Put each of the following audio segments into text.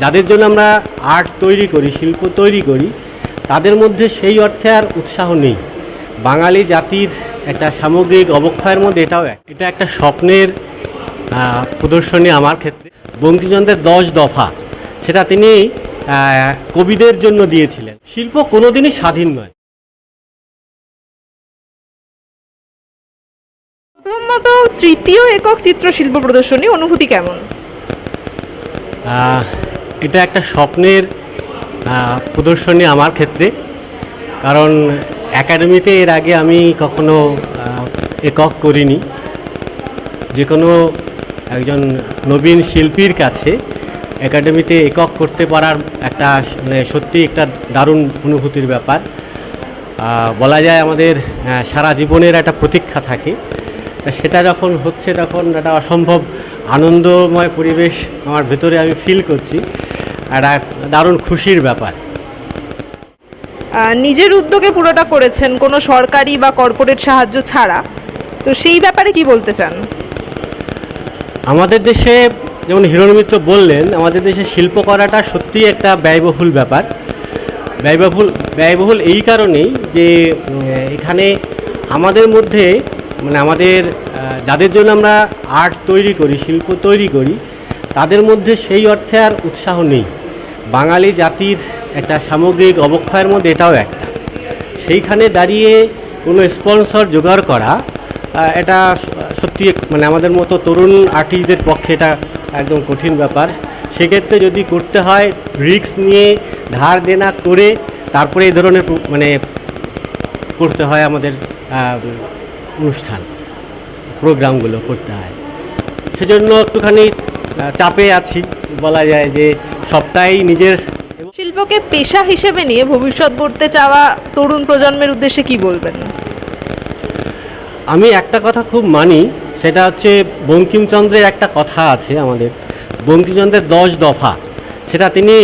যাদের জন্য আমরা আর্ট তৈরি করি শিল্প তৈরি করি তাদের মধ্যে সেই অর্থে আর উৎসাহ নেই। বাঙালি জাতির একটা সামগ্রিক অবক্ষয়ের মধ্যে এটাও এক। এটা একটা স্বপ্নের প্রদর্শনী আমার ক্ষেত্রে। বঙ্কিমচন্দ্রের দশ দফা সেটা তিনি কবিদের জন্য দিয়েছিলেন। শিল্প কোনোদিনই স্বাধীন নয়। প্রথমত তৃতীয় একক চিত্রশিল্প প্রদর্শনী অনুভূতি কেমন? এটা একটা স্বপ্নের প্রদর্শনী আমার ক্ষেত্রে। কারণ একাডেমিতে এর আগে আমি কখনো একক করিনি। যে কোনো একজন নবীন শিল্পীর কাছে একাডেমিতে একক করতে পারার একটা মানে সত্যি একটা দারুণ অনুভূতির ব্যাপার। বলা যায় আমাদের সারা জীবনের একটা প্রতীক্ষা থাকে। সেটা যখন হচ্ছে তখন একটা অসম্ভব আনন্দময় পরিবেশ আমার ভেতরে আমি ফিল করছি। একটা দারুণ খুশির ব্যাপার। নিজের উদ্যোগে পুরোটা করেছেন কোনো সরকারি বা কর্পোরেট সাহায্য ছাড়া। তো সেই ব্যাপারে কি বলতে চান? আমাদের দেশে যেমন হিরণ মিত্র বললেন আমাদের দেশে শিল্প করাটা সত্যিই একটা ব্যয়বহুল ব্যাপার। ব্যয়বহুল ব্যয়বহুল এই কারণেই যে এখানে আমাদের মধ্যে মানে আমাদের যাদের জন্য আমরা আর্ট তৈরি করি শিল্প তৈরি করি তাদের মধ্যে সেই অর্থে আর উৎসাহ নেই। বাঙালি জাতির একটা সামগ্রিক অবক্ষয়ের মধ্যে এটাও একটা। সেইখানে দাঁড়িয়ে কোনো স্পন্সর জোগাড় করা এটা সত্যি মানে আমাদের মতো তরুণ আর্টিস্টদের পক্ষে এটা একদম কঠিন ব্যাপার। সেক্ষেত্রে যদি করতে হয় রিক্স নিয়ে ধার দেনা করে তারপরে এই ধরনের মানে করতে হয় আমাদের অনুষ্ঠান, প্রোগ্রামগুলো করতে হয়। সেজন্য একটুখানি চাপে আছি। বলা যায় যে সবটাই নিজের। শিল্পকে পেশা হিসেবে নিয়ে ভবিষ্যৎ গড়তে চাওয়া তরুণ প্রজন্মের উদ্দেশ্যে কি বলবেন? আমি একটা কথা খুব মানি সেটা হচ্ছে বঙ্কিমচন্দ্রের একটা কথা আছে আমাদের। বঙ্কিমচন্দ্রের দশ দফা সেটা তিনি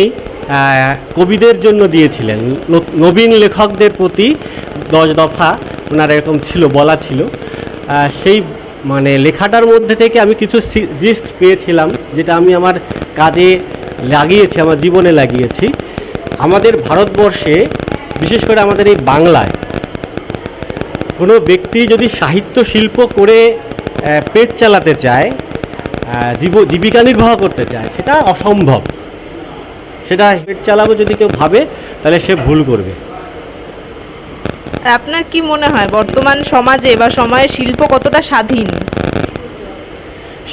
কবিদের জন্য দিয়েছিলেন। নবীন লেখকদের প্রতি দশ দফা ওনার এরকম ছিল বলা ছিল। সেই মানে লেখাটার মধ্যে থেকে আমি কিছু জিস্ট পেয়েছিলাম যেটা আমি আমার কাজে লাগিয়েছি আমার জীবনে লাগিয়েছি। আমাদের ভারতবর্ষে বিশেষ করে আমাদের এই বাংলায় কোনো ব্যক্তি যদি সাহিত্য শিল্প করে পেট চালাতে চায় জীব- জীবিকা নির্বাহ করতে চায় সেটা অসম্ভব। সেটা পেট চালাবো যদি কেউ ভাবে তাহলে সে ভুল করবে। আপনার কি মনে হয় বর্তমান সমাজে বা সময়ে শিল্প কতটা স্বাধীন?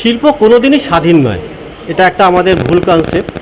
শিল্প কোনোদিনই স্বাধীন নয়। এটা একটা আমাদের ভুল কনসেপ্ট